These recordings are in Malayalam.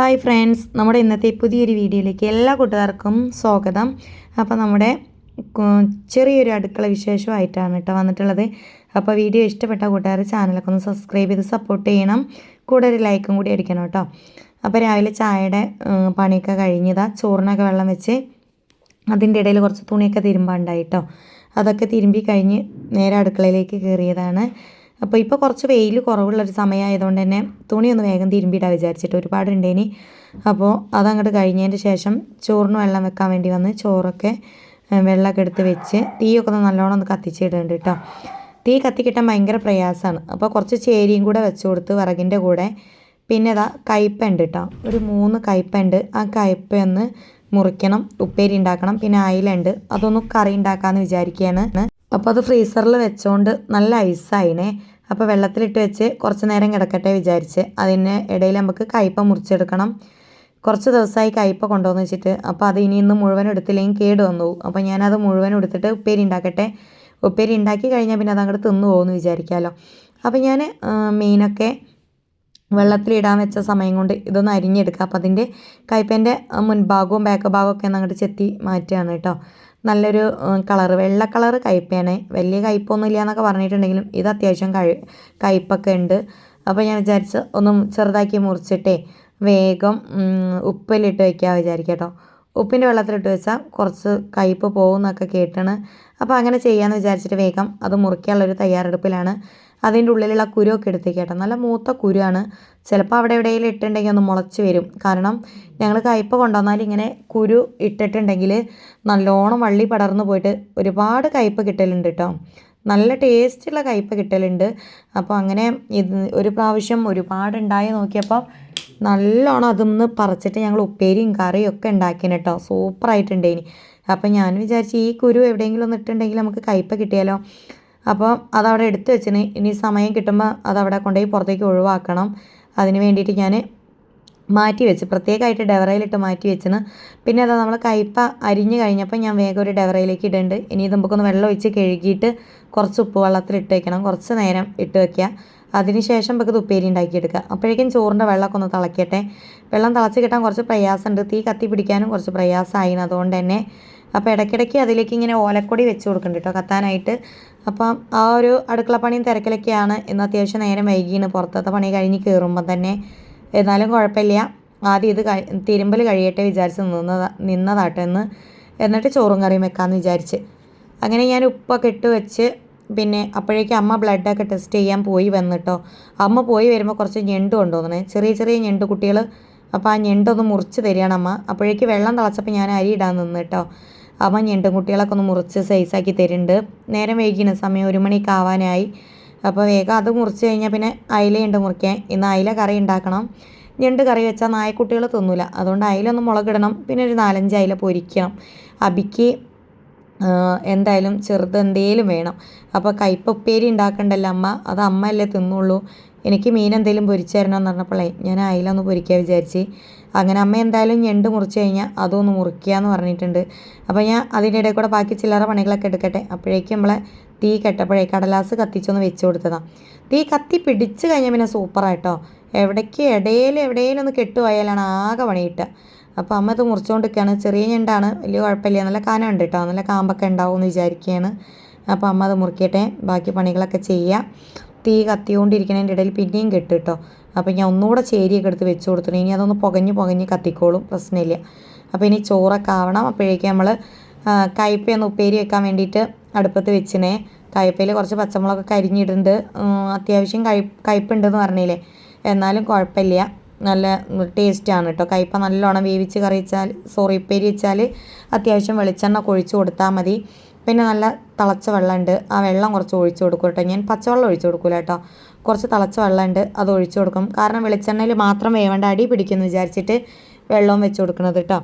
ഹായ് ഫ്രണ്ട്സ് നമ്മുടെ ഇന്നത്തെ പുതിയൊരു വീഡിയോയിലേക്ക് എല്ലാ കൂട്ടുകാർക്കും സ്വാഗതം. അപ്പോൾ നമ്മുടെ ചെറിയൊരു അടുക്കള വിശേഷമായിട്ടാണ് കേട്ടോ വന്നിട്ടുള്ളത്. അപ്പോൾ വീഡിയോ ഇഷ്ടപ്പെട്ട കൂട്ടുകാർ ചാനലൊക്കെ ഒന്ന് സബ്സ്ക്രൈബ് ചെയ്ത് സപ്പോർട്ട് ചെയ്യണം. കൂടെ ഒരു ലൈക്കും കൂടി അടിക്കണം കേട്ടോ. അപ്പോൾ രാവിലെ ചായയുടെ പണിയൊക്കെ കഴിഞ്ഞതാ. ചോറിനൊക്കെ വെള്ളം വെച്ച് അതിന്റെ ഇടയിൽ കുറച്ച് തുണിയൊക്കെ തിരുമ്പാണ്ടായിട്ടോ അതൊക്കെ തിരുമ്പി കഴിഞ്ഞ് നേരെ അടുക്കളയിലേക്ക് കയറിയതാണ്. അപ്പോൾ ഇപ്പോൾ കുറച്ച് വെയിൽ കുറവുള്ളൊരു സമയമായതുകൊണ്ട് തന്നെ തുണി ഒന്ന് വേഗം തിരുമ്പിയിടാൻ വിചാരിച്ചിട്ട് ഒരുപാടുണ്ടേനി. അപ്പോൾ അതങ്ങോട്ട് കഴിഞ്ഞതിന് ശേഷം ചോറിന് വെള്ളം വെക്കാൻ വേണ്ടി വന്ന് ചോറൊക്കെ വെള്ളമൊക്കെ എടുത്ത് വെച്ച് തീയൊക്കെ ഒന്ന് നല്ലോണം ഒന്ന് കത്തിച്ചിടുന്നുണ്ട് കേട്ടോ തീ കത്തിക്കിട്ടാൻ ഭയങ്കര പ്രയാസമാണ്. അപ്പോൾ കുറച്ച് ചേരിയും കൂടെ വെച്ച് കൊടുത്ത് വിറകിന്റെ കൂടെ പിന്നെ ഇതാ കയ്പ്പുണ്ട് കേട്ടോ ഒരു മൂന്ന് കയ്പ്പുണ്ട്. ആ കയ്പ ഒന്ന് മുറിക്കണം ഉപ്പേരി ഉണ്ടാക്കണം പിന്നെ അയിലുണ്ട്. അതൊന്ന് കറി ഉണ്ടാക്കാമെന്ന് വിചാരിക്കുകയാണ് അപ്പോൾ അത് ഫ്രീസറിൽ വെച്ചുകൊണ്ട് നല്ല ഐസായിനെ. അപ്പോൾ വെള്ളത്തിലിട്ട് വെച്ച് കുറച്ച് നേരം കിടക്കട്ടെ വിചാരിച്ച്. അതിന് ഇടയിൽ നമുക്ക് കയ്പ മുറിച്ചെടുക്കണം. കുറച്ച് ദിവസമായി കയ്പ കൊണ്ടുവന്ന് വെച്ചിട്ട്. അപ്പോൾ അത് ഇനി ഇന്ന് മുഴുവൻ എടുത്തില്ലെങ്കിൽ കേട് വന്നു. പോകും അപ്പോൾ ഞാനത് മുഴുവൻ എടുത്തിട്ട് ഉപ്പേരി ഉണ്ടാക്കട്ടെ. ഉപ്പേരി ഉണ്ടാക്കി കഴിഞ്ഞാൽ പിന്നെ അതങ്ങോട്ട് തിന്നു പോകുമെന്ന് വിചാരിക്കാമല്ലോ അപ്പോൾ ഞാൻ മീനൊക്കെ വെള്ളത്തിലിടാൻ വെച്ച സമയം കൊണ്ട് ഇതൊന്ന് അരിഞ്ഞെടുക്കുക അപ്പോൾ അതിന്റെ കയ്പേന്റെ മുൻഭാഗവും ബാക്ക് ഭാഗവും ഒക്കെ ഒന്ന് അങ്ങോട്ട് ചെത്തി മാറ്റുകയാണ് കേട്ടോ. നല്ലൊരു കളറ്. വെള്ള കളറ് കയ്പ്പയാണ് വലിയ കയ്പൊന്നും ഇല്ല എന്നൊക്കെ പറഞ്ഞിട്ടുണ്ടെങ്കിലും ഇത് അത്യാവശ്യം കഴി കയ്പ്പൊക്കെ ഉണ്ട് അപ്പോൾ ഞാൻ വിചാരിച്ച് ഒന്ന് ചെറുതാക്കി മുറിച്ചിട്ടേ വേഗം ഉപ്പിലിട്ട് വയ്ക്കാൻ വിചാരിക്കാം ഉപ്പിന്റെ വെള്ളത്തിലിട്ട് വെച്ചാൽ കുറച്ച് കയ്പ്പ് പോകുമെന്നൊക്കെ കേട്ടാണ്. അപ്പോൾ അങ്ങനെ ചെയ്യാമെന്ന് വിചാരിച്ചിട്ട് വേഗം അത് മുറിക്കാനുള്ളൊരു തയ്യാറെടുപ്പിലാണ്. അതിന്റെ ഉള്ളിലുള്ള കുരുവൊക്കെ എടുത്തേക്കട്ടെ കേട്ടോ. നല്ല മൂത്ത കുരുവാണ്. ചിലപ്പോൾ അവിടെ എവിടെയെങ്കിലും ഇട്ടുണ്ടെങ്കിൽ ഒന്ന് മുളച്ച് വരും. കാരണം ഞങ്ങൾ കയ്പ കൊണ്ടുവന്നാൽ ഇങ്ങനെ കുരു ഇട്ടിട്ടുണ്ടെങ്കിൽ നല്ലോണം വള്ളി പടർന്നു പോയിട്ട് ഒരുപാട് കയ്പ കിട്ടലുണ്ട് കേട്ടോ. നല്ല ടേസ്റ്റുള്ള കയ്പ കിട്ടലുണ്ട്. അപ്പോൾ അങ്ങനെ ഇത് ഒരു പ്രാവശ്യം ഒരുപാട് ഉണ്ടായി നോക്കിയപ്പോൾ നല്ലോണം അതൊന്ന് പറിച്ചിട്ട് ഞങ്ങൾ ഉപ്പേരിയും കറിയും ഒക്കെ ഉണ്ടാക്കിന് കേട്ടോ. സൂപ്പറായിട്ടുണ്ടേനി അപ്പം ഞാൻ വിചാരിച്ചു ഈ കുരു എവിടെയെങ്കിലും ഒന്ന് ഇട്ടുണ്ടെങ്കിൽ നമുക്ക് കയ്പ കിട്ടിയാലോ? അപ്പോൾ അതവിടെ എടുത്ത് വെച്ചിന്. ഇനി സമയം കിട്ടുമ്പോൾ അതവിടെ കൊണ്ടുപോയി പുറത്തേക്ക് ഒഴിവാക്കണം. അതിന് വേണ്ടിയിട്ട് ഞാൻ മാറ്റി വെച്ച് പ്രത്യേകമായിട്ട് ഡെവറയിലിട്ട് മാറ്റി വെച്ചിന്. പിന്നെ അതാ നമ്മൾ കയ്പ അരിഞ്ഞ് കഴിഞ്ഞപ്പോൾ ഞാൻ വേഗം ഒരു ഡെവറയിലേക്ക് ഇടുന്നുണ്ട് ഇനി ഇത് നമുക്കൊന്ന് വെള്ളം ഒഴിച്ച് കഴുകിയിട്ട് കുറച്ച് ഉപ്പ് വെള്ളത്തിൽ ഇട്ട് വയ്ക്കണം കുറച്ച് നേരം ഇട്ട് വയ്ക്കുക അതിന് ശേഷം നമുക്ക് ഉപ്പേരി ഉണ്ടാക്കിയെടുക്കുക അപ്പോഴേക്കും ചോറിന്റെ വെള്ളമൊക്കെ ഒന്ന് തിളയ്ക്കട്ടെ വെള്ളം തിളച്ച് കിട്ടാൻ കുറച്ച് പ്രയാസമുണ്ട്. തീ കത്തി പിടിക്കാനും കുറച്ച് പ്രയാസമായിന് അതുകൊണ്ട് തന്നെ അപ്പോൾ ഇടയ്ക്കിടയ്ക്ക് അതിലേക്ക് ഇങ്ങനെ ഓലക്കൊടി വെച്ച് കൊടുക്കുന്നുണ്ട് കേട്ടോ. കത്താനായിട്ട് അപ്പം ആ ഒരു അടുക്കള പണിയും തിരക്കിലൊക്കെയാണ്. ഇന്ന് അത്യാവശ്യം നേരം വൈകിയാണ് പുറത്തത്തെ പണി കഴിഞ്ഞ് കയറുമ്പോൾ തന്നെ എന്നാലും കുഴപ്പമില്ല. ആദ്യം ഇത് തിരുമ്പൽ കഴിയട്ടെ വിചാരിച്ച് നിന്നതാ നിന്നതാട്ടെ എന്ന് എന്നിട്ട് ചോറും കറിയും വെക്കാമെന്ന് വിചാരിച്ച്. അങ്ങനെ ഞാൻ ഉപ്പൊക്കെ ഇട്ട് വെച്ച് പിന്നെ അപ്പോഴേക്കും അമ്മ ബ്ലഡൊക്കെ ടെസ്റ്റ് ചെയ്യാൻ പോയി വന്നിട്ടോ. അമ്മ പോയി വരുമ്പോൾ കുറച്ച് ഞെണ്ട് കൊണ്ടുവന്നേ ചെറിയ ചെറിയ ഞെണ്ട് കുട്ടികൾ അപ്പോൾ ആ ഞെണ്ടൊന്ന് മുറിച്ച് തരികയാണ് അമ്മ. അപ്പോഴേക്ക് വെള്ളം തിളച്ചപ്പോൾ ഞാൻ അരി ഇടാൻ നിന്ന് അമ്മ ഞണ്ടും കുട്ടികളൊക്കെ ഒന്ന് മുറിച്ച് സൈസാക്കി തരുന്നുണ്ട്. നേരം വൈകിന് സമയം ഒരു മണിക്ക് ആവാനായി. അപ്പോൾ വേഗം അത് മുറിച്ച് കഴിഞ്ഞാൽ പിന്നെ അയിലയുണ്ട് മുറിക്കാൻ. ഇന്ന് അയില കറി ഉണ്ടാക്കണം. ഞണ്ട് കറി വെച്ചാൽ നായക്കുട്ടികൾ തിന്നില്ല അതുകൊണ്ട് അയിലൊന്ന് മുളകിടണം. പിന്നെ ഒരു നാലഞ്ച് അയില പൊരിക്കണം. അബിക്ക് എന്തായാലും ചെറുത് എന്തേലും വേണം. അപ്പോൾ കയ്പ്പുപ്പേരി ഉണ്ടാക്കണ്ടല്ലോ അമ്മ? അത് അമ്മ അല്ലേ തിന്നുള്ളൂ. എനിക്ക് മീൻ എന്തെങ്കിലും പൊരിച്ചു തരണമെന്ന് പറഞ്ഞപ്പോഴേ ഞാൻ അയിലൊന്ന് പൊരിക്കാൻ വിചാരിച്ച്. അങ്ങനെ അമ്മ എന്തായാലും ഞണ്ട് മുറിച്ച് കഴിഞ്ഞാൽ അതൊന്ന് മുറിക്കുക എന്ന് പറഞ്ഞിട്ടുണ്ട്. അപ്പോൾ ഞാൻ അതിന്റെ ഇടയിൽ കൂടെ ബാക്കി ചില്ലറ പണികളൊക്കെ എടുക്കട്ടെ. അപ്പോഴേക്കും നമ്മളെ തീ കെട്ടപ്പോഴേ കടലാസ് കത്തിച്ചൊന്ന് വെച്ച് കൊടുത്തതാണ് തീ കത്തി പിടിച്ച് കഴിഞ്ഞാൽ പിന്നെ സൂപ്പറായിട്ടോ എവിടേക്ക് ഇടയിൽ എവിടെയെങ്കിലും ഒന്ന് കെട്ടുപോയാലാണ് ആകെ പണി കിട്ടുക അപ്പോൾ അമ്മ ഇത് മുറിച്ചുകൊണ്ടിരിക്കുകയാണ് ചെറിയ ഞണ്ടാണ്. വലിയ കുഴപ്പമില്ല. നല്ല കാനം ഉണ്ട് കേട്ടോ നല്ല കാമ്പൊക്കെ ഉണ്ടാവും എന്ന് വിചാരിക്കുകയാണ് അപ്പോൾ അമ്മ അത് മുറിക്കട്ടെ. ബാക്കി പണികളൊക്കെ ചെയ്യുക തീ കത്തിക്കൊണ്ടിരിക്കണതിന്റെ ഇടയിൽ പിന്നെയും കെട്ട് കേട്ടോ അപ്പോൾ ഞാൻ ഒന്നുകൂടെ ചേരിയൊക്കെ എടുത്ത് വെച്ച് കൊടുത്തിട്ട് ഇനി അതൊന്ന് പുകഞ്ഞ് പുകഞ്ഞ് കത്തിക്കോളും. പ്രശ്നമില്ല. അപ്പോൾ ഇനി ചോറൊക്കെ ആവണം. അപ്പോഴേക്കും നമ്മൾ കയ്പയൊന്ന് ഉപ്പേരി വെക്കാൻ വേണ്ടിയിട്ട് അടുപ്പത്ത് വെച്ചിനെ കയ്പയിൽ കുറച്ച് പച്ചമുളകൊക്കെ കരിഞ്ഞിടുന്നുണ്ട്. അത്യാവശ്യം കയ് കയ്പുണ്ടെന്ന് പറഞ്ഞില്ലേ? എന്നാലും കുഴപ്പമില്ല. നല്ല ടേസ്റ്റാണ് കേട്ടോ. കയ്പ നല്ലോണം വേവിച്ച് കറി വെച്ചാൽ സോറി ഉപ്പേരി വെച്ചാൽ അത്യാവശ്യം വെളിച്ചെണ്ണ ഒക്കെ ഒഴിച്ച് കൊടുത്താൽ മതി. പിന്നെ നല്ല തിളച്ച വെള്ളമുണ്ട്. ആ വെള്ളം കുറച്ച് ഒഴിച്ചു കൊടുക്കും കേട്ടോ ഞാൻ പച്ചവെള്ളം ഒഴിച്ചു കൊടുക്കൂല കേട്ടോ. കുറച്ച് തിളച്ച വെള്ളമുണ്ട്. അത് ഒഴിച്ചു കൊടുക്കും. കാരണം വെളിച്ചെണ്ണയിൽ മാത്രം വേവേണ്ട. അടി പിടിക്കുമെന്ന് വിചാരിച്ചിട്ട് വെള്ളവും വെച്ച് കൊടുക്കണത് കേട്ടോ.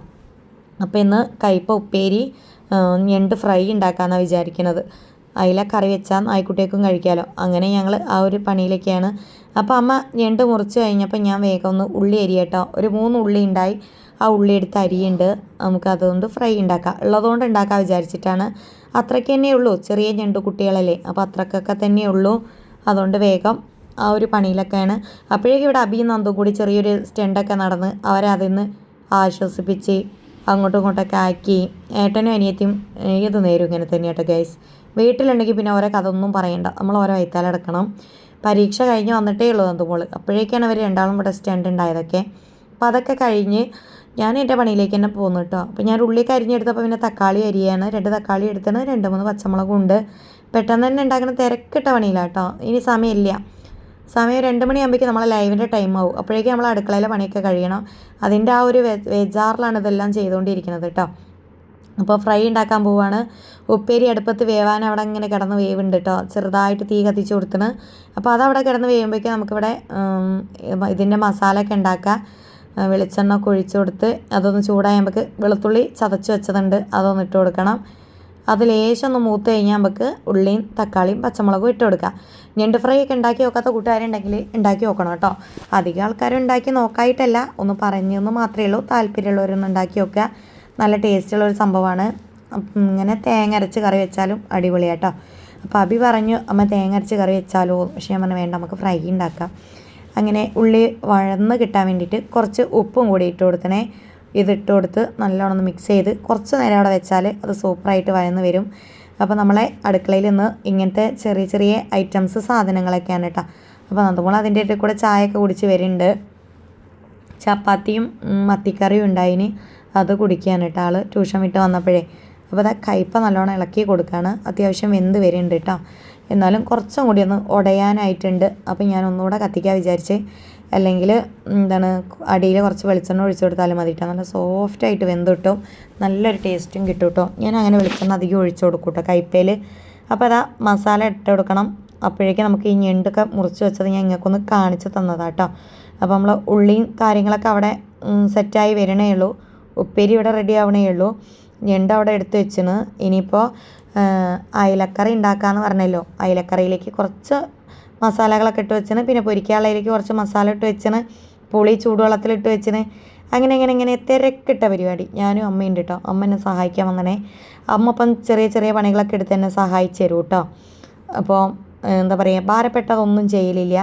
അപ്പോൾ ഇന്ന് കയ്പ ഉപ്പേരി ഞണ്ട് ഫ്രൈ ഉണ്ടാക്കാമെന്നാണ് വിചാരിക്കുന്നത് അതിലെ കറി വെച്ചാൽ നായ്ക്കുട്ടിയേക്കും കഴിക്കാമല്ലോ അങ്ങനെ ഞങ്ങൾ ആ ഒരു പണിയിലേക്കാണ്. അപ്പോൾ അമ്മ ഞണ്ട് മുറിച്ച് കഴിഞ്ഞപ്പോൾ ഞാൻ വേഗം ഒന്ന് ഉള്ളി അരിയട്ടോ. ഒരു മൂന്ന് ഉള്ളി ഉണ്ടായി ആ ഉള്ളി എടുത്ത് അരിയുണ്ട്. നമുക്ക് അതുകൊണ്ട് ഫ്രൈ ഉണ്ടാക്കാം ഉള്ളതുകൊണ്ട് ഉണ്ടാക്കാൻ വിചാരിച്ചിട്ടാണ്. അത്രയ്ക്ക് തന്നെ ഉള്ളൂ. ചെറിയ ഞണ്ട് കുട്ടികളല്ലേ. അപ്പോൾ അത്രക്കൊക്കെ തന്നെ ഉള്ളൂ. അതുകൊണ്ട് വേഗം ആ ഒരു പണിയിലൊക്കെയാണ്. അപ്പോഴേക്കും ഇവിടെ അബിയും നന്ദും കൂടി ചെറിയൊരു സ്റ്റണ്ടൊക്കെ നടന്ന് അവരെ അതിൽ നിന്ന് ആശ്വസിപ്പിച്ച് അങ്ങോട്ടും ഇങ്ങോട്ടൊക്കെ ആക്കി ഏട്ടനും അനിയത്തിയും ഏത് നേരം ഇങ്ങനെ തന്നെയാട്ടോ ഗൈസ് വീട്ടിലുണ്ടെങ്കിൽ പിന്നെ ഓരോ കഥ ഒന്നും പറയണ്ട. നമ്മൾ ഓരോ വൈത്താലെടുക്കണം പരീക്ഷ കഴിഞ്ഞ് വന്നിട്ടേ ഉള്ളൂ അതുപോലെ അപ്പോഴേക്കാണ് അവർ രണ്ടാളും കൂടെ സ്റ്റാൻഡ് ഉണ്ടായതൊക്കെ അപ്പോൾ അതൊക്കെ കഴിഞ്ഞ് ഞാൻ എന്റെ പണിയിലേക്ക് തന്നെ പോകുന്നു കേട്ടോ. അപ്പോൾ ഞാൻ ഉള്ളി കരിഞ്ഞെടുത്തപ്പോൾ പിന്നെ തക്കാളി അരിയാണ്. രണ്ട് തക്കാളി എടുത്താണ് രണ്ട് മൂന്ന് പച്ചമുളകും ഉണ്ട്. പെട്ടെന്ന് തന്നെ ഉണ്ടാക്കുന്ന തിരക്കിട്ട പണിയില്ല കേട്ടോ. ഇനി സമയമില്ല. സമയം രണ്ട് മണിയാകുമ്പോഴേക്കും നമ്മളെ ലൈവിന്റെ ടൈം ആവും. അപ്പോഴേക്കും നമ്മൾ അടുക്കളയിലെ പണിയൊക്കെ കഴിയണം. അതിന്റെ ആ ഒരു വെജാറിലാണ് ഇതെല്ലാം ചെയ്തുകൊണ്ടിരിക്കുന്നത് കേട്ടോ. അപ്പോൾ ഫ്രൈ ഉണ്ടാക്കാൻ പോവാണ്. ഉപ്പേരി അടുപ്പത്ത് വേവാൻ അവിടെ ഇങ്ങനെ കിടന്ന് വേവുണ്ട് കേട്ടോ ചെറുതായിട്ട് തീ കത്തിച്ച് കൊടുത്തിന് അപ്പോൾ അതവിടെ കിടന്ന് വേവുമ്പോഴേക്കും നമുക്കിവിടെ ഇതിന്റെ മസാലയൊക്കെ ഉണ്ടാക്കാം. ആ, വെളിച്ചെണ്ണ ഒക്കെ ഒഴിച്ച് കൊടുത്ത് അതൊന്ന് ചൂടാകുമ്പോൾക്ക് വെളുത്തുള്ളി ചതച്ച് വെച്ചതുണ്ട്. അതൊന്ന് ഇട്ട് കൊടുക്കണം. അത് ലേശം ഒന്ന് മൂത്ത് കഴിഞ്ഞാൽ നമുക്ക് ഉള്ളിയും തക്കാളിയും പച്ചമുളകും ഇട്ട് കൊടുക്കാം. ഞണ്ട് ഫ്രൈ ഒക്കെ ഉണ്ടാക്കി നോക്കാത്ത കൂട്ടുകാരുണ്ടെങ്കിൽ ഉണ്ടാക്കി നോക്കണം കേട്ടോ അധികം ആൾക്കാരും ഉണ്ടാക്കി നോക്കായിട്ടല്ല. ഒന്ന് പറഞ്ഞെന്ന് മാത്രമേ ഉള്ളൂ. താല്പര്യമുള്ളവരൊന്നും ഉണ്ടാക്കി നോക്കുക. നല്ല ടേസ്റ്റുള്ള ഒരു സംഭവമാണ്. ഇങ്ങനെ തേങ്ങ അരച്ച് കറി വെച്ചാലും അടിപൊളിയാട്ടോ അപ്പോൾ അബി പറഞ്ഞു അമ്മ തേങ്ങ അരച്ച് കറി വെച്ചാലോ? പക്ഷേ ഞാൻ പറഞ്ഞു വേണ്ട നമുക്ക് ഫ്രൈ ഉണ്ടാക്കാം അങ്ങനെ ഉള്ളി വഴന്ന് കിട്ടാൻ വേണ്ടിയിട്ട് കുറച്ച് ഉപ്പും കൂടി ഇട്ട് കൊടുത്തണേ ഇതിട്ട് കൊടുത്ത് നല്ലോണം മിക്സ് ചെയ്ത് കുറച്ച് നേരം അവിടെ വെച്ചാൽ അത് സൂപ്പറായിട്ട് വഴന്ന് വരും. അപ്പോൾ നമ്മളെ അടുക്കളയിൽ നിന്ന് ഇങ്ങനത്തെ ചെറിയ ചെറിയ ഐറ്റംസ് സാധനങ്ങളൊക്കെയാണ് കേട്ടോ അപ്പോൾ നമ്മൾ അതിന്റെ ഇടയിൽ കൂടെ ചായയൊക്കെ കുടിച്ച് വരുന്നുണ്ട്. ചപ്പാത്തിയും മത്തിക്കറിയും ഉണ്ടായിന്. അത് കുടിക്കുകയാണ് കേട്ടോ ആൾ ട്യൂഷൻ വിട്ട് വന്നപ്പോഴേ. അപ്പോൾ അതാ കയ്പ നല്ലോണം ഇളക്കി കൊടുക്കുകയാണ് അത്യാവശ്യം വെന്ത് വരുന്നുണ്ട് കേട്ടോ എന്നാലും കുറച്ചും കൂടി ഒന്ന് ഉടയാനായിട്ടുണ്ട് അപ്പോൾ ഞാൻ ഒന്നുകൂടെ കത്തിക്കാൻ വിചാരിച്ച്. അല്ലെങ്കിൽ എന്താണ് അടിയിൽ കുറച്ച് വെളിച്ചെണ്ണ ഒഴിച്ചു കൊടുത്താലും മതി കേട്ടോ നല്ല സോഫ്റ്റായിട്ട് വെന്ത് കിട്ടും. നല്ലൊരു ടേസ്റ്റും കിട്ടും കേട്ടോ ഞാൻ അങ്ങനെ വെളിച്ചെണ്ണ അധികം ഒഴിച്ചു കൊടുക്കും കേട്ടോ കയ്പയിൽ അപ്പോൾ അതാ മസാല ഇട്ട് കൊടുക്കണം. അപ്പോഴേക്കും നമുക്ക് ഈ ഞണ്ടൊക്കെ മുറിച്ച് വെച്ചത് ഞാൻ ഇങ്ങക്കൊന്ന് കാണിച്ച് തന്നതാട്ടോ അപ്പോൾ നമ്മൾ ഉള്ളിയും കാര്യങ്ങളൊക്കെ അവിടെ സെറ്റായി വരണേ ഉള്ളൂ. ഉപ്പേരി ഇവിടെ റെഡി ആവണേ ഉള്ളൂ. ഞണ്ട് അവിടെ എടുത്ത് വെച്ചിന് ഇനിയിപ്പോൾ അയലക്കറി ഉണ്ടാക്കാമെന്ന് പറഞ്ഞല്ലോ. അയലക്കറിയിലേക്ക് കുറച്ച് മസാലകളൊക്കെ ഇട്ട് വെച്ചിന് പിന്നെ പൊരിക്കാളയിലേക്ക് കുറച്ച് മസാല ഇട്ട് വെച്ചിന് പുളി ചൂടുവെള്ളത്തിലിട്ട് വെച്ചിന് അങ്ങനെ അങ്ങനെ ഇങ്ങനെ തിരക്കിട്ട പരിപാടി. ഞാനും അമ്മയുണ്ട് കേട്ടോ അമ്മ എന്നെ സഹായിക്കാൻ വന്നനെ അമ്മ ഇപ്പം ചെറിയ ചെറിയ പണികളൊക്കെ എടുത്ത് എന്നെ സഹായിച്ചു തരും കേട്ടോ അപ്പോൾ എന്താ പറയുക ഭാരപ്പെട്ടതൊന്നും ചെയ്യലില്ല.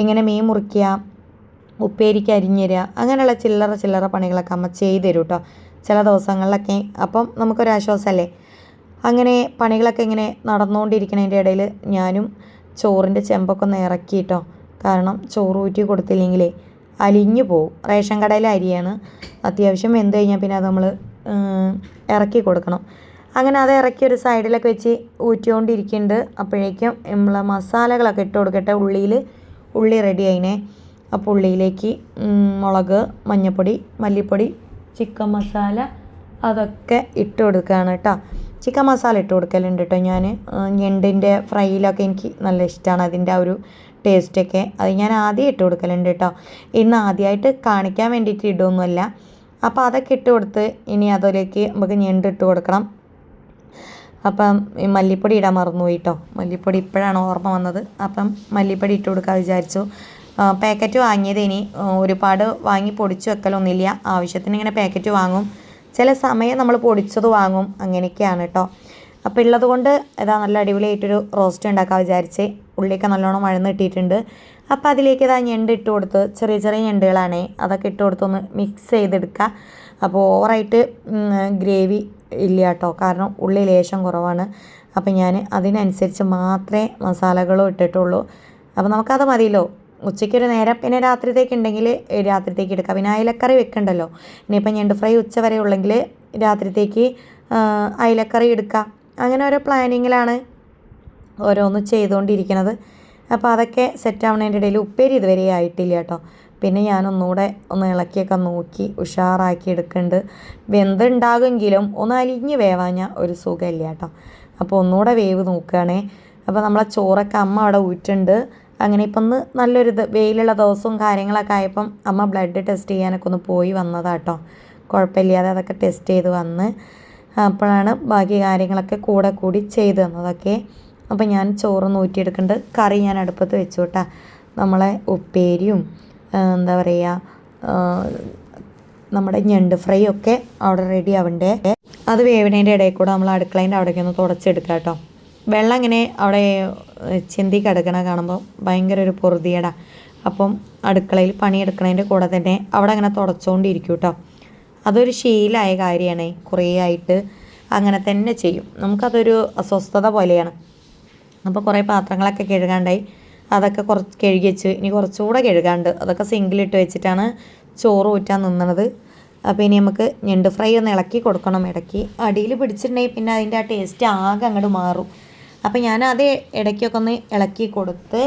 എങ്ങനെ മീൻ മുറിക്കുക ഉപ്പേരിക്ക് അരിഞ്ഞുതരിക അങ്ങനെയുള്ള ചില്ലറ ചില്ലറ പണികളൊക്കെ അമ്മ ചെയ്തു തരും കേട്ടോ ചില ദിവസങ്ങളിലൊക്കെ. അപ്പം നമുക്കൊരു നമുക്കൊരാശ്വാസമല്ലേ? അങ്ങനെ പണികളൊക്കെ ഇങ്ങനെ നടന്നുകൊണ്ടിരിക്കുന്നതിന്റെ ഇടയിൽ ഞാനും ചോറിന്റെ ചെമ്പൊക്കെ ഒന്ന് ഇറക്കി കേട്ടോ കാരണം ചോറ് ഊറ്റി കൊടുത്തില്ലെങ്കിലേ അലിഞ്ഞു പോവും. റേഷൻ കടയിലെ അരിയാണ്. അത്യാവശ്യം വെന്ത് കഴിഞ്ഞാൽ പിന്നെ അത് നമ്മൾ ഇറക്കി കൊടുക്കണം. അങ്ങനെ അത് ഇറക്കി ഒരു സൈഡിലൊക്കെ വെച്ച് ഊറ്റിക്കൊണ്ടിരിക്കുന്നുണ്ട്. അപ്പോഴേക്കും നമ്മളെ മസാലകളൊക്കെ ഇട്ട് കൊടുക്കട്ടെ. ഉള്ളിയിൽ ഉള്ളി റെഡി ആയിനെ. അപ്പോൾ ഉള്ളിയിലേക്ക് മുളക് മഞ്ഞൾപ്പൊടി മല്ലിപ്പൊടി ചിക്കൻ മസാല അതൊക്കെ ഇട്ട് കൊടുക്കുകയാണ് കേട്ടോ ചിക്കൻ മസാല ഇട്ട് കൊടുക്കലുണ്ട് കേട്ടോ ഞാൻ ഞണ്ടിന്റെ ഫ്രൈയിലൊക്കെ എനിക്ക് നല്ല ഇഷ്ടമാണ് അതിന്റെ ആ ഒരു ടേസ്റ്റൊക്കെ അത് ഞാൻ ആദ്യം ഇട്ട് കൊടുക്കലുണ്ട് കേട്ടോ ഇന്ന് ആദ്യമായിട്ട് കാണിക്കാൻ വേണ്ടിയിട്ട് ഇടുമൊന്നുമല്ല അപ്പോൾ അതൊക്കെ ഇട്ട് കൊടുത്ത് ഇനി അതിലേക്ക് നമുക്ക് ഞണ്ട് ഇട്ട് കൊടുക്കണം. അപ്പം ഈ മല്ലിപ്പൊടി ഇടാൻ മറന്നുപോയി കേട്ടോ മല്ലിപ്പൊടി ഇപ്പോഴാണ് ഓർമ്മ വന്നത്. അപ്പം മല്ലിപ്പൊടി ഇട്ട് കൊടുക്കാൻ വിചാരിച്ചു. പാക്കറ്റ് വാങ്ങിയത് ഇനി ഒരുപാട് വാങ്ങി പൊടിച്ച് വെക്കലൊന്നുമില്ല. ആവശ്യത്തിന് ഇങ്ങനെ പാക്കറ്റ് വാങ്ങും. ചില സമയം നമ്മൾ പൊടിച്ചത് വാങ്ങും. അങ്ങനെയൊക്കെയാണ് കേട്ടോ അപ്പോൾ ഉള്ളത് കൊണ്ട് ഇതാ നല്ല അടിപൊളിയായിട്ടൊരു റോസ്റ്റ് ഉണ്ടാക്കാൻ വിചാരിച്ച് ഉള്ളിയൊക്കെ നല്ലോണം മഴന്ന് കിട്ടിയിട്ടുണ്ട് അപ്പോൾ അതിലേക്ക് ഇതാ ഞണ്ട് ഇട്ട് കൊടുത്ത് ചെറിയ ചെറിയ ഞണ്ടുകളാണേ. അതൊക്കെ ഇട്ട് കൊടുത്തൊന്ന് മിക്സ് ചെയ്തെടുക്കുക അപ്പോൾ ഓവറായിട്ട് ഗ്രേവി ഇല്ല കേട്ടോ കാരണം ഉള്ളി ലേശം കുറവാണ്. അപ്പോൾ ഞാൻ അതിനനുസരിച്ച് മാത്രമേ മസാലകളും ഇട്ടിട്ടുള്ളൂ. അപ്പോൾ നമുക്കത് മതിയല്ലോ? ഉച്ചയ്ക്കൊരു നേരം പിന്നെ രാത്രിത്തേക്ക് ഉണ്ടെങ്കിൽ രാത്രിത്തേക്ക് എടുക്കാം. പിന്നെ അയലക്കറി വെക്കണ്ടല്ലോ. ഇനിയിപ്പോൾ ഞണ്ട് ഫ്രൈ ഉച്ച വരെ ഉള്ളെങ്കിൽ രാത്രിത്തേക്ക് അയലക്കറി എടുക്കാം. അങ്ങനെ ഓരോ പ്ലാനിങ്ങിലാണ് ഓരോന്ന് ചെയ്തുകൊണ്ടിരിക്കുന്നത്. അപ്പോൾ അതൊക്കെ സെറ്റ് ഇടയിൽ ഉപ്പേരി ഇതുവരെ ആയിട്ടില്ല കേട്ടോ. പിന്നെ ഞാനൊന്നുകൂടെ ഒന്ന് ഇളക്കിയൊക്കെ നോക്കി ഉഷാറാക്കി എടുക്കുന്നുണ്ട് വെന്തുണ്ടാകുമെങ്കിലും ഒന്ന് അലിഞ്ഞ് വേവാഞ്ഞ ഒരു സുഖമില്ല കേട്ടോ. അപ്പോൾ ഒന്നുകൂടെ വേവ് നോക്കുകയാണേ. അപ്പോൾ നമ്മളെ ചോറൊക്കെ അമ്മ അവിടെ ഊറ്റുണ്ട് അങ്ങനെ ഇപ്പം ഒന്ന് നല്ലൊരിത്. വെയിലുള്ള ദിവസവും കാര്യങ്ങളൊക്കെ ആയപ്പം അമ്മ ബ്ലഡ് ടെസ്റ്റ് ചെയ്യാനൊക്കെ ഒന്ന് പോയി വന്നതാട്ടോ കുഴപ്പമില്ലാതെ അതൊക്കെ ടെസ്റ്റ് ചെയ്ത് വന്ന് അപ്പോഴാണ് ബാക്കി കാര്യങ്ങളൊക്കെ കൂടെ കൂടി ചെയ്തു തന്നതൊക്കെ. അപ്പം ഞാൻ ചോറ് നൂറ്റിയെടുക്കുന്നുണ്ട് കറി ഞാൻ അടുപ്പത്ത് വെച്ചു കേട്ടാ നമ്മളെ ഉപ്പേരിയും എന്താ പറയുക നമ്മുടെ ഞണ്ട് ഫ്രൈ ഒക്കെ അവിടെ റെഡി ആവണ്ടേ. അത് വേവണേന്റെ ഇടയിൽ കൂടെ നമ്മൾ അടുക്കളേന്റെ അവിടേക്ക് ഒന്ന് തുടച്ചെടുക്കാം കേട്ടോ വെള്ളം ഇങ്ങനെ അവിടെ ചിന്തി കിടക്കണ കാണുമ്പോൾ ഭയങ്കര ഒരു പൊറുതിയടാ. അപ്പം അടുക്കളയിൽ പണിയെടുക്കണതിന്റെ കൂടെ തന്നെ അവിടെ അങ്ങനെ തുടച്ചുകൊണ്ടിരിക്കും കേട്ടോ അതൊരു ശീലമായ കാര്യമാണ് കുറേ ആയിട്ട് അങ്ങനെ തന്നെ ചെയ്യും. നമുക്കതൊരു അസ്വസ്ഥത പോലെയാണ്. അപ്പോൾ കുറേ പാത്രങ്ങളൊക്കെ കഴുകാണ്ടായി. അതൊക്കെ കുറച്ച് കഴുകി വെച്ച്. ഇനി കുറച്ചുകൂടെ കഴുകാണ്ട്. അതൊക്കെ സിങ്കിലിട്ട് വെച്ചിട്ടാണ് ചോറ് ഊറ്റാൻ നിന്നത് അപ്പോൾ ഇനി നമുക്ക് ഞണ്ട് ഫ്രൈ ഒന്ന് ഇളക്കി കൊടുക്കണം ഇടയ്ക്ക്. അടിയിൽ പിടിച്ചിട്ടുണ്ടെങ്കിൽ പിന്നെ അതിന്റെ ആ ടേസ്റ്റ് ആകെ അങ്ങോട്ട് മാറും. അപ്പോൾ ഞാൻ അത് ഇടയ്ക്കൊക്കെ ഒന്ന് ഇളക്കി കൊടുത്ത്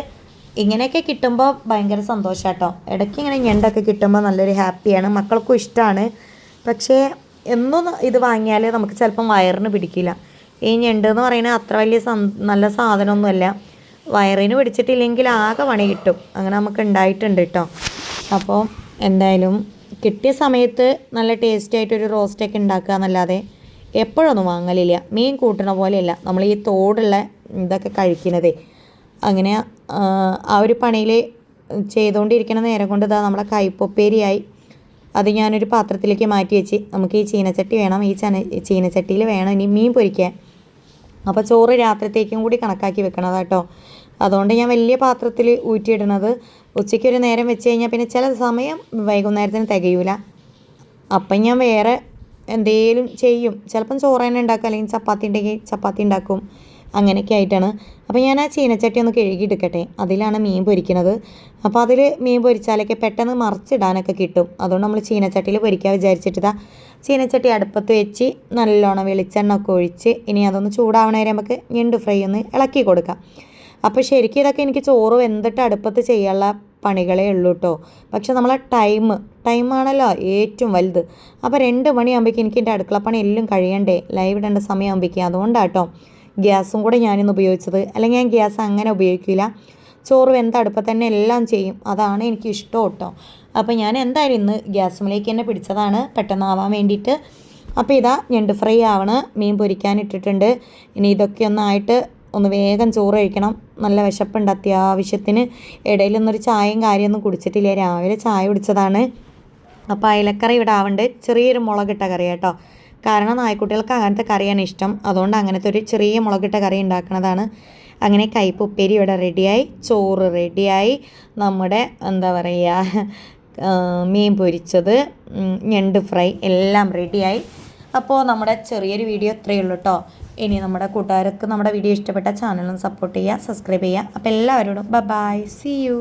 ഇങ്ങനെയൊക്കെ കിട്ടുമ്പോൾ ഭയങ്കര സന്തോഷം കേട്ടോ ഇടയ്ക്ക് ഇങ്ങനെ ഞണ്ടൊക്കെ കിട്ടുമ്പോൾ നല്ലൊരു ഹാപ്പിയാണ്. മക്കൾക്കും ഇഷ്ടമാണ് പക്ഷേ എന്നും ഇത് വാങ്ങിയാൽ നമുക്ക് ചിലപ്പം വയറിന് പിടിക്കില്ല. ഈ ഞണ്ട് എന്ന് പറയുന്നത് അത്ര വലിയ നല്ല സാധനമൊന്നുമല്ല. വയറിന് പിടിച്ചിട്ടില്ലെങ്കിൽ ആകെ പണി കിട്ടും. അങ്ങനെ നമുക്ക് ഉണ്ടായിട്ടുണ്ട് കേട്ടോ അപ്പോൾ എന്തായാലും കിട്ടിയ സമയത്ത് നല്ല ടേസ്റ്റി ആയിട്ടൊരു റോസ്റ്റൊക്കെ ഉണ്ടാക്കുക എന്നല്ലാതെ എപ്പോഴൊന്നും വാങ്ങലില്ല. മീൻ കൂട്ടണ പോലെയല്ല. നമ്മൾ ഈ തോടുള്ള ഇതൊക്കെ കഴിക്കുന്നതേ. അങ്ങനെ ആ, ആ ഒരു പണിയിൽ ചെയ്തുകൊണ്ടിരിക്കുന്ന നേരം കൊണ്ട് ഇതാ നമ്മളെ കൈപ്പൊപ്പേരിയായി. അത് ഞാനൊരു പാത്രത്തിലേക്ക് മാറ്റി വെച്ച് നമുക്ക് ഈ ചീനച്ചട്ടി വേണം. ഈ ചന ചീനച്ചട്ടിയിൽ വേണം ഇനി മീൻ പൊരിക്കാൻ. അപ്പോൾ ചോറ് രാത്രിത്തേക്കും കൂടി കണക്കാക്കി വെക്കണത് കേട്ടോ അതുകൊണ്ട് ഞാൻ വലിയ പാത്രത്തിൽ ഊറ്റിയിടുന്നത് ഉച്ചയ്ക്ക് ഒരു നേരം വെച്ച് കഴിഞ്ഞാൽ പിന്നെ ചില സമയം വൈകുന്നേരത്തിന് തികയൂല. അപ്പം ഞാൻ വേറെ എന്തേലും ചെയ്യും. ചിലപ്പം ചോറ് തന്നെ ഉണ്ടാക്കും അല്ലെങ്കിൽ ചപ്പാത്തി ഉണ്ടെങ്കിൽ ചപ്പാത്തി ഉണ്ടാക്കും. അങ്ങനെയൊക്കെ ആയിട്ടാണ്. അപ്പോൾ ഞാൻ ആ ചീനച്ചട്ടി ഒന്ന് കഴുകി എടുക്കട്ടെ. അതിലാണ് മീൻ പൊരിക്കുന്നത്. അപ്പോൾ അതിൽ മീൻ പൊരിച്ചാലൊക്കെ പെട്ടെന്ന് മറിച്ചിടാനൊക്കെ കിട്ടും. അതുകൊണ്ട് നമ്മൾ ചീനച്ചട്ടിയിൽ പൊരിക്കാൻ വിചാരിച്ചിട്ട് ചീനച്ചട്ടി അടുപ്പത്ത് വെച്ച് നല്ലോണം വെളിച്ചെണ്ണ ഒക്കെ ഒഴിച്ച് ഇനി അതൊന്ന് ചൂടാവണ വരെ നമുക്ക് ഞണ്ട് ഫ്രൈ ഒന്ന് ഇളക്കി കൊടുക്കാം. അപ്പോൾ ശരിക്കും ഇതൊക്കെ എനിക്ക് ചോറ് വെന്തിട്ട് അടുപ്പത്ത് ചെയ്യാനുള്ള പണികളേ ഉള്ളൂ കേട്ടോ പക്ഷെ നമ്മളെ ടൈം ടൈമാണല്ലോ ഏറ്റവും വലുത്. അപ്പോൾ രണ്ട് മണിയാകുമ്പോഴേക്കും എനിക്ക് എന്റെ അടുക്കള പണി എല്ലാം കഴിയണ്ടേ? ലൈവ് ഇടേണ്ട സമയമാകുമ്പോഴേക്കും അതുകൊണ്ടാണ് കേട്ടോ ഗ്യാസും കൂടെ ഞാനിന്ന് ഉപയോഗിച്ചത്. അല്ലെങ്കിൽ ഞാൻ ഗ്യാസ് അങ്ങനെ ഉപയോഗിക്കില്ല. ചോറ് വെന്ത അടുപ്പത്ത് തന്നെ എല്ലാം ചെയ്യും. അതാണ് എനിക്ക് ഇഷ്ടം കേട്ടോ അപ്പോൾ ഞാൻ എന്തായാലും ഇന്ന് ഗ്യാസുമിലേക്ക് തന്നെ പിടിച്ചതാണ്. പെട്ടെന്നാവാൻ വേണ്ടിയിട്ട്. അപ്പോൾ ഇതാ ഞണ്ട് ഫ്രൈ ആവണം. മീൻ പൊരിക്കാൻ ഇട്ടിട്ടുണ്ട്. ഇനി ഇതൊക്കെ ഒന്നായിട്ട് ഒന്ന് വേഗം ചോറ് കഴിക്കണം. നല്ല വിശപ്പുണ്ട് അത്യാവശ്യത്തിന്. ഇടയിലൊന്നൊരു ചായയും കാര്യമൊന്നും കുടിച്ചിട്ടില്ല. രാവിലെ ചായ കുടിച്ചതാണ്. അപ്പോൾ അയലക്കറി ഇവിടെ ആവുന്നുണ്ട്. ചെറിയൊരു മുളകിട്ട കറി കേട്ടോ. കാരണം നായ്ക്കുട്ടികൾക്ക് അങ്ങനത്തെ കറിയാണ് ഇഷ്ടം. അതുകൊണ്ട് അങ്ങനത്തെ ഒരു ചെറിയ മുളകിട്ട കറി ഉണ്ടാക്കുന്നതാണ്. അങ്ങനെ കയ്പ് ഉപ്പേരി ഇവിടെ റെഡിയായി. ചോറ് റെഡിയായി. നമ്മുടെ എന്താ പറയുക മീൻ പൊരിച്ചത് ഞണ്ട് ഫ്രൈ എല്ലാം റെഡിയായി. അപ്പോൾ നമ്മുടെ ചെറിയൊരു വീഡിയോ ഇത്രയേ ഉള്ളൂ കേട്ടോ. ഇനി നമ്മുടെ കൂട്ടുകാർക്ക് നമ്മുടെ വീഡിയോ ഇഷ്ടപ്പെട്ട ചാനലും സപ്പോർട്ട് ചെയ്യുക സബ്സ്ക്രൈബ് ചെയ്യുക. അപ്പോൾ എല്ലാവരോടും ബ ബൈ സി യു